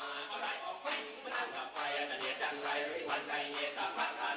มาก็ไรออกไปมันนั่งกับไฟเสนียจังไรริวันใจเยตาพัฒนา